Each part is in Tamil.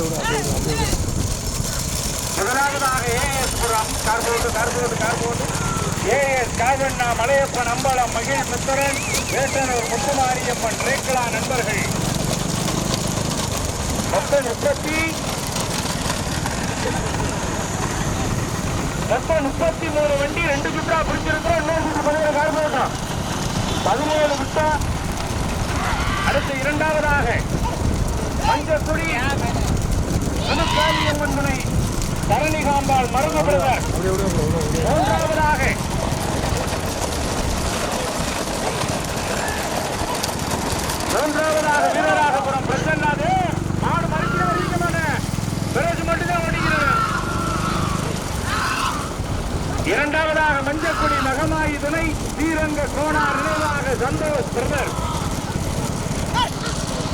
அப்படியே விடு, அப்படியே விடு, அப்படியே விடு. முதலாவதாக ஏஎஸ் புரம். கார்போட்டு கார்போட்டு கார்போட்டு ஏஎஸ் காவண்ணா மலையப்பன் அம்பலம் மகிழ் முத்தரன் வேட்டனூர் முத்துமாரியப்பன் ரேக்கலா நண்பர்கள். மொத்தம் முப்பத்தி மொத்தம் முப்பத்தி மூணு வண்டி ரெண்டு குட்டா பிடிச்சிருக்கிறோம். இன்னொரு சுற்று பதினேழு கார்போட்டம் பதினேழு குட்டா அடுத்து இரண்டாவதாக. மஞ்சக்குடி. புதுக்காளியம்மன் முனை தரணிகாம்பாள் மருது பிரதர் மூன்றாவதாக. மூன்றாவதாக வீரராகபுரம் பிரசன்னாது. மாடு மறிக்கிற வரைக்க பிறகு மட்டும்தான் ஓடிக்கிறேன் இரண்டாவதாக மஞ்சக்குடி நகமாயி துணை ஸ்ரீரங்க கோணார் நினைவாக சந்தோஷ் பிரதர்.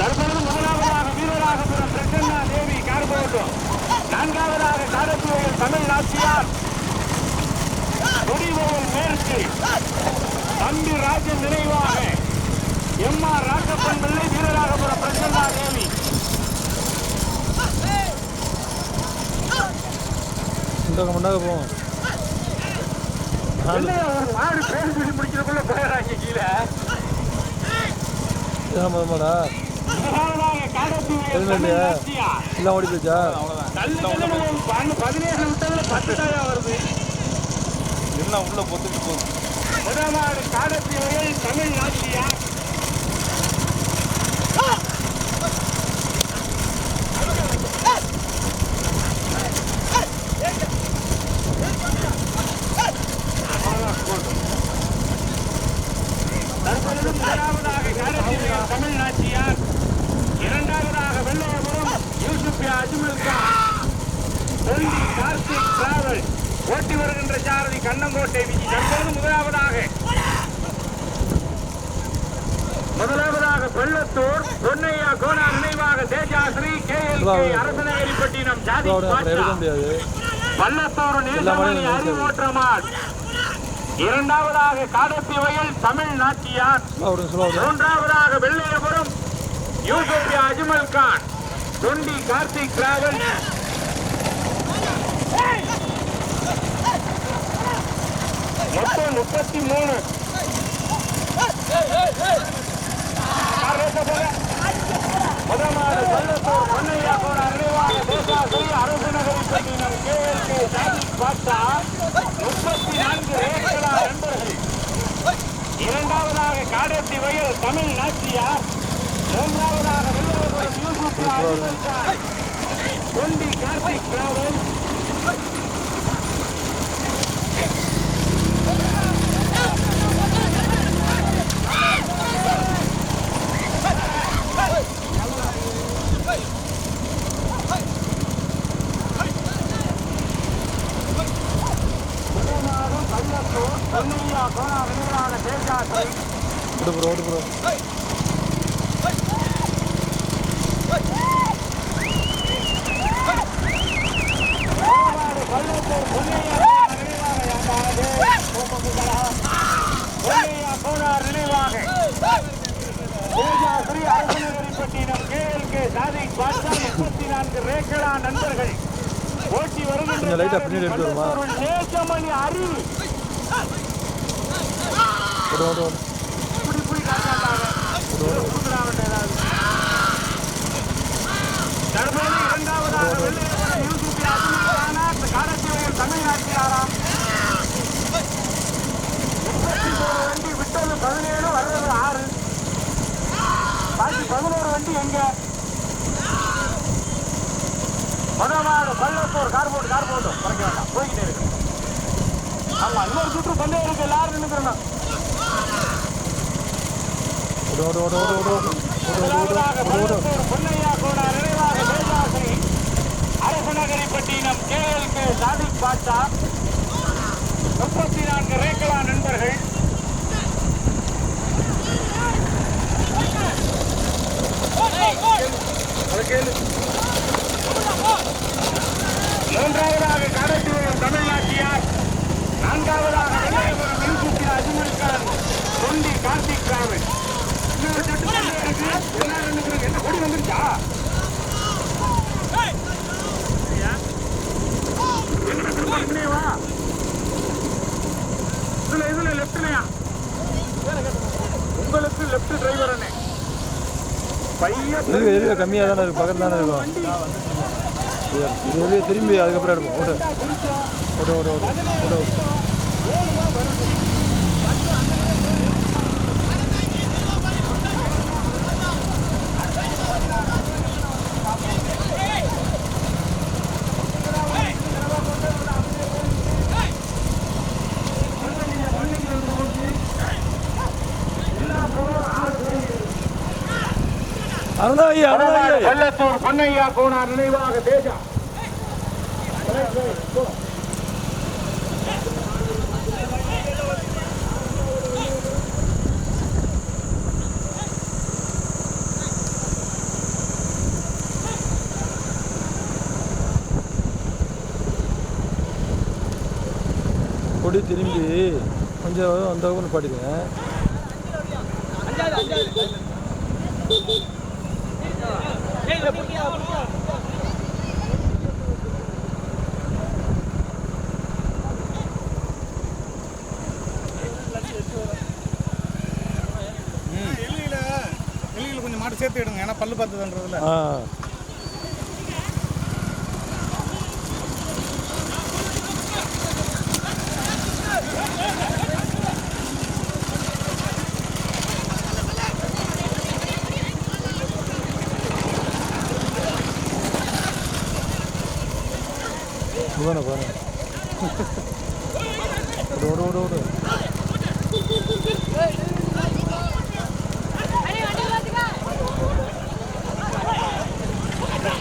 தற்போது வீரராகபுரம் பிரசன்னா தேவி கார்போட்டம் நான்காவதாக காரத்தூரில் தமிழ் நாச்சியார். கொடிவோல் மேற்கு. தம்பி ராஜன் நினைவாக. எம் ஆர் ராக்கப்பன் பிள்ளை வீரராகபுரம் பிரசன்னா தேவி. போவோம். நாலு. என்ன ஒரு மாடு பேர் சொல்லி முடிக்கிறதுக்குள்ள போயிடறாங்க கீழே. இதான் எல்லாம் ஓடி போச்சா பதினேழு விட்டதுல பத்து தாயா வருது எல்லாம் உள்ள பொத்துட்டு போகுது தமிழ் நாட்டியா தற்பொழுது முதலாவதாக காலத்தீவில் தமிழ் நாச்சியார் இரண்டாவதாக வெள்ளையபுரம் யூசுப் அஜ்மல் கான் தொண்டி கார்த்திக் டிராவல் ஓட்டி வருகின்ற சாரதி கண்ணங்கோட்டை விஜி தற்போது முதலாவதாக முதலாவதாக வெள்ளத்தூர் பொன்னையா கோணா நினைவாக Tejashree K L K Arasanagaripattinam ஜாதி அப்புறம் அப்புறம் எடுக்க. முடியாது. இரண்டாவதாக காடத்தி வயல் தமிழ் விடுங்க மூன்றாவதாக வெள்ளையபுரம் யூசுப் அஜ்மல் கான். தொண்டி கார்த்திக் டிராவல் மொத்தம் முப்பத்தி மூணு. முதலாவது வெள்ளத்தூர் பொன்னையா கோட அறிவாக தேசாசி அரசு நகரிப்பட்டினம் கேஎல்கே ஜாதி பாட்சா முப்பத்தி நான்கு ரேக்கலா நண்பர்கள். இரண்டாவதாக காடத்தி வயல் தமிழ் நாச்சியார். மூன்றாவதாக வெள்ளவபுரம் யூசுப் கொண்டி கார்த்திக் டிராவல் பொன்னையா கோனா விருதுரான தேஜாத்தை விடு ப்ரோ விடு ப்ரோ நண்பர்கள் ஓட்டி வருகின்ற ஓடு ஓடு ஓடு இப்படி இப்படி காட்டாண்டாங்க கொடுக்குறாங்க ஏதாவது தற்போது இரண்டாவதாக வெள்ளையப்பட யூசுப் அஜிமிலான காலத்திலேயே தமிழ்நாட்டிலாராம் முப்பத்தி மூணு வண்டி விட்டது பதினேழு வர்றது ஆறு பாக்கி பதினோரு வண்டி எங்க முதலாவது பள்ளத்தூர் கார் போட்டு கார் போட்டு குறைக்க வேண்டாம் போய்கிட்டே இருக்கு ஆமா இன்னொரு சுற்று பந்தயம் இருக்கு. எல்லாரும் நின்றுக்கிறோம் ஓடு ஓடு ஓடு ஓடு ஓடு ஓடு முதலாவதாக ஓடு ஓடு பள்ளத்தூர் பொன்னையா கோனார் நினைவாக தேஜாஸ்ரீ அரசநகரிப்பட்டினம் கேஎல்கே சாதிக் பாட்ஷா முப்பத்தி நான்கு ரேக்கலா நண்பர்கள் மூன்றாவதாக காடத்தூரம் தமிழ்நாட்டியார் நான்காவதாக வெள்ளையபுரம் யூசுப்பில் அஜ்மல் கான் தொண்டி கார்த்திக் ராவன் என்ன கொடி வந்துருச்சா இதுல இதுல லெப்ட்லயா உங்களுக்கு லெப்ட் டிரைவர் அண்ணே பையன் இருக்கு எதுக்கு கம்மியாக தானே இருக்கும் பக்கத்தில் தானே இருக்கும். இது வெளியே திரும்பி அதுக்கப்புறம் எடுப்போம். ஓடு ஓடு ஓடு ஓடு ஓடு. அருணாயி அருணாயி. பள்ளத்தூர் பொன்னையா கோனார் நினைவாக தேஜா. கொடி திரும்பி கொஞ்சம் அந்த பக்கம் பல்லு பார்த்ததுன்றதுல. ஆ. இதானே பாருங்க ஓடு ஓடு ஓடு.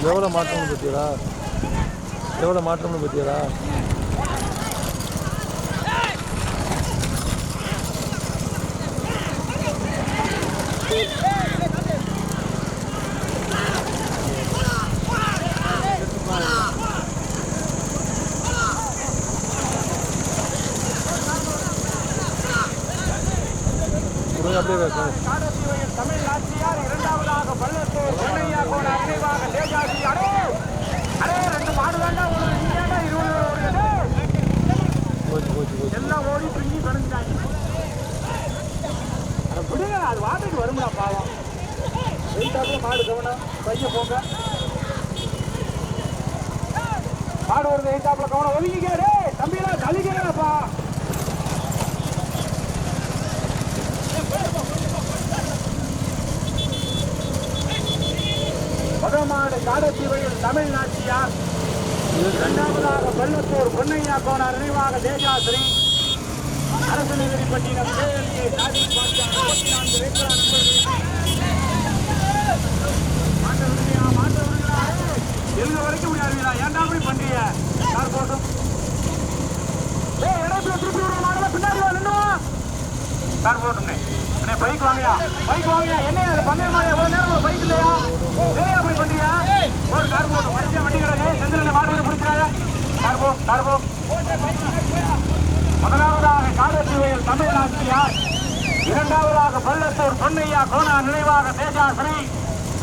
எவ்வளோ மாற்றம்னு பற்றியடா எவ்வளோ மாற்றம்னு பற்றியடா அப்படியே தமிழ் ஆட்சியார் இரண்டாவதாக பள்ளத்தூர் பொன்னையா கோனார் நினைவாக தேஜாசி அடே அடே ரெண்டு மாடு தாண்டா ஒரு இங்கேடா இருபது ஓடுது போச்சு போச்சு போச்சு எல்லாம் ஓடி பிரிஞ்சு கணிஞ்சாங்க அதை விடுங்க அது வாட்டுக்கு வரும்டா பாவம் வெயிட்டாப்புல மாடு கவனம் பைய போங்க மாடு வருது வெயிட்டாப்புல கவனம் ஒதுங்கிக்க டே தம்பியெல்லாம் தள்ளிக்கிறேன்ப்பா வடமாடு காடத்தீவையில் தமிழ் நாச்சியார் இரண்டாவதாக பள்ளத்தூர் பொன்னையா கோனார் நினைவாக தேஜாஸ்ரீ. அரசு நகரிப்பட்டினம் கேஎல்கே சாதி பாட்டியா முப்பத்தி நான்கு ரேக்கலா நண்பர்கள் மாட்ட எழுத வரைக்கும் இப்படி ஏன்டா இப்படி பண்றீங்க கார் போட்டும் ஏய் இடத்துல திருப்பி விடுற மாடல பின்னாடி வா அண்ணே பைக் வாங்கயா பைக் வாங்கயா என்ன அது பந்தய மாதிரி எவ்வளவு நேரம் பைக் இல்லையா பண்றியா ஒரு கார் போட்டு மனுஷன் வண்டி கிடக்கு செந்தில் மாடு பிடிச்சாங்க கார் போ கார் போ முதலாவதாக காலத்தீவையில் தமிழ்நாட்டியார் இரண்டாவதாக பள்ளத்தூர் பொன்னையா கோனா நினைவாக Tejashree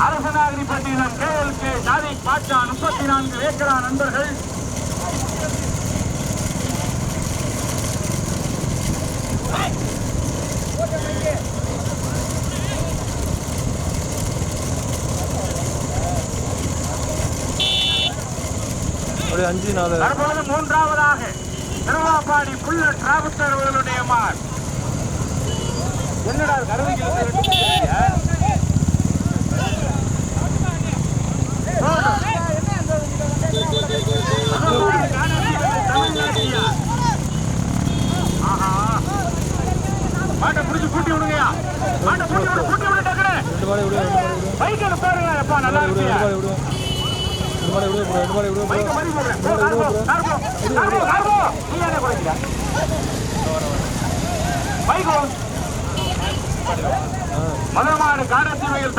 Arasanagaripattinam K L K Sadiq Batcha முப்பத்தி நான்கு ஏக்கரா நண்பர்கள். மூன்றாவதாக திருவாப்பாடி புள்ள டிராபிட்டர் அவர்களுடைய மார் என்னடா மாட்டை பிடிச்சி கூட்டி விடுங்கயா மாட்டை கூட்டி விடு கூட்டி விடு டக்குனு. பைக் எடுப்பாருங்க எப்பா நல்லா ரெண்டு இருக்கியா மாடி விடு காரத்தீவையில்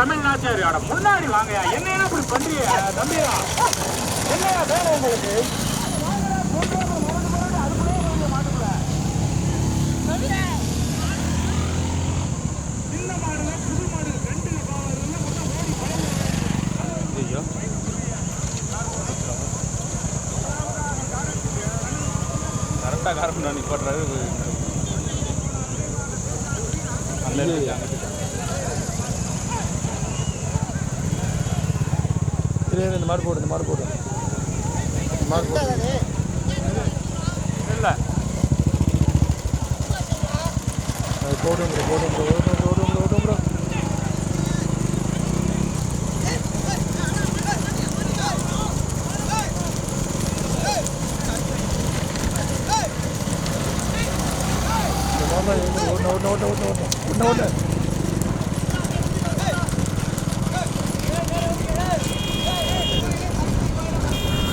முன்னாடி வாங்கயா? என்ன இப்படி பண்றீங்க? தம்பியா? என்னையா வேலை உங்களுக்கு சின்ன மாடுங்க புது மாடு ரெண்டு ஐயோ நான் நிப்பாட்டுறாரு. இரு, இந்த மாடு போடு இந்த மாடு போடு. இந்த போடு. இல்ல. அது போடும் ப்ரோ போடும் ப்ரோ ஓடும் ப்ரோ ஓடும் ப்ரோ ஓடும் ப்ரோ இந்த மாமா எங்க ஓடணும் ஓடணும் ஓடணும் ஓடணும் ஓடணும் ஓடணும்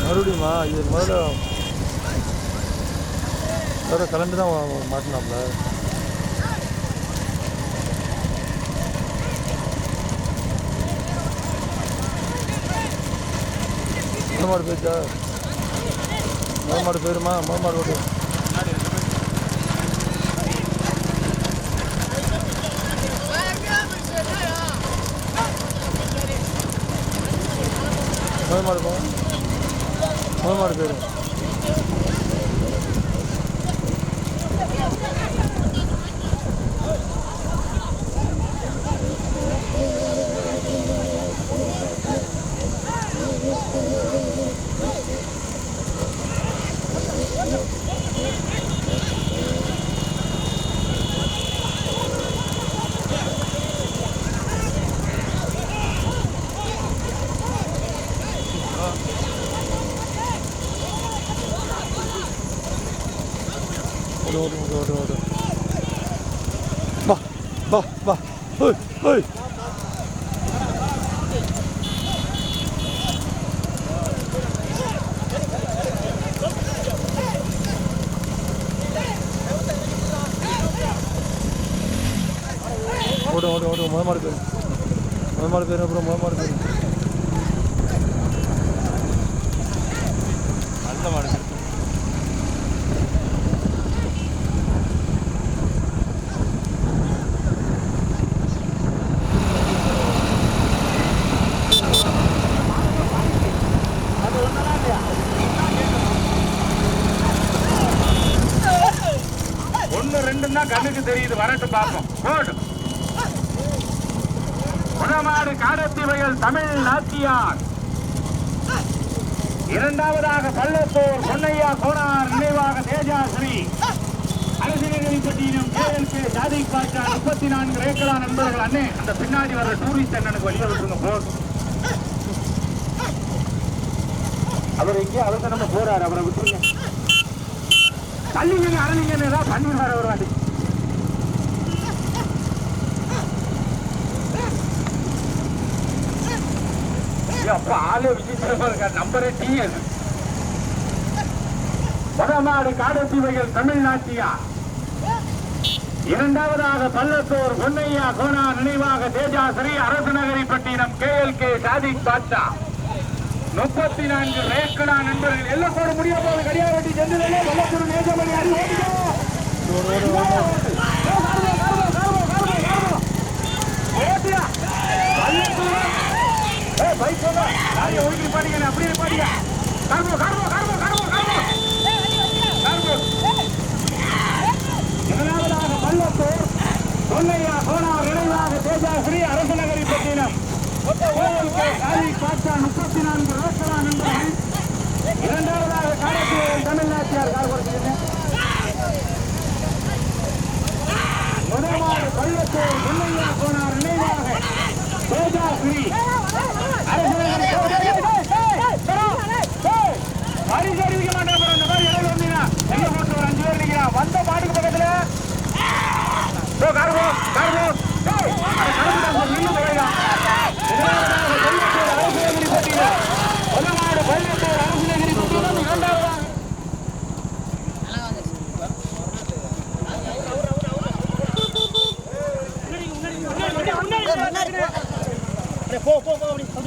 மறுபடியுமா இது முதல்ல வேறு கலந்து தான் மாட்டினாப்ல. முதல் மாடு போயிடுச்சா முதல் மாடு போயிருமா? முதல் மாடு ஓட்டு முதல் மாடு போ முதல் ஓடு ஓடு ஓடு ஓடு ஓடு வா வா வா ஹோய் ஹோய் ஓடு ஓடு ஓடு முத மாடு பேர். முத மாடு பேர் அப்புறம் முத மாடு பேர் நல்ல மாடு ஒண்ணு தெரியுது வரட்டும் பார்ப்போம். போடு. உணமாடு தமிழ் நாட்டியார் இரண்டாவதாக பள்ளத்தூர் பொன்னையா கோனார் நினைவாக தேஜாஸ்ரீ அரசியல்பட்டியிலும் கேஎல்கே சாதிக் முப்பத்தி நான்கு ரேக்கலா நண்பர்கள் அண்ணே. அந்த பின்னாடி வர டூரிஸ்ட் அண்ணனுக்கு வழிய விட்டுருங்க போதும் அவர் எங்கே போறாரு. அவரை விட்டுருங்க. தள்ளிங்க அரளிங்கன்னு ஏதாவது பண்ணிடுவார் ஒரு வாட்டி. அப்ப ஆளே விசித்திரமா இருக்காரு. நம்பரே டி வடநாடு காடத்தீவைகள் தமிழ்நாட்டியா இரண்டாவதாக பல்லத்தோர் பொன்னையா கோனா நினைவாக Tejashree Arasanagaripattinam K L K Sadiq Batcha முப்பத்தி நான்கு ரேக்கடா நண்பர்கள். எல்லாம் போட முடியாம போது கடியாரட்டி சென்றிலே வெள்ளத்தூர் நேஜமணி அறி ஓடிக்கோ ஓட்டியா பள்ளத்தூர் ஏய் பைக் போங்க. லாரியை ஒழுங்கி பாடிங்க அப்படியே பாடிங்க கார்போ கார்போ கார்போ கார்போ கார்போ கார்போ முதலாவதாக பள்ளத்தூர் பொன்னையா கோனார் இணைவாக தேஜாஸ்ரீ அரசநகரி பட்டினம் காலி பாட்சா முப்பத்தி நான்கு ரோசலா நண்பர்கள். இரண்டாவதாக தமிழ்நாட்டியார் முதலாவது பள்ளத்தூர் பொன்னையா கோனார் நினைவாக தேஜாஸ்ரீ அரசநகரி பரிசு அறிவிக்க மாட்டேன் bro. இந்த மாதிரி இடையில வந்தீங்கன்னா எங்க போட்டு ஒரு அஞ்சு பேர் நிக்கிறான் வந்த மாட்டுக்கு பக்கத்துல போ கார் போ கார் போ டேய், அது கலந்துட்டான் bro. நின்னு போயிடா. முதலாவதாக பள்ளத்தூர் அரசநகரி பட்டினம். முதலாவது பள்ளத்தூர் அரசநகரி பட்டினம். இரண்டாவதாக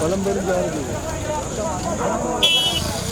பழம்பெரும் ஜாதி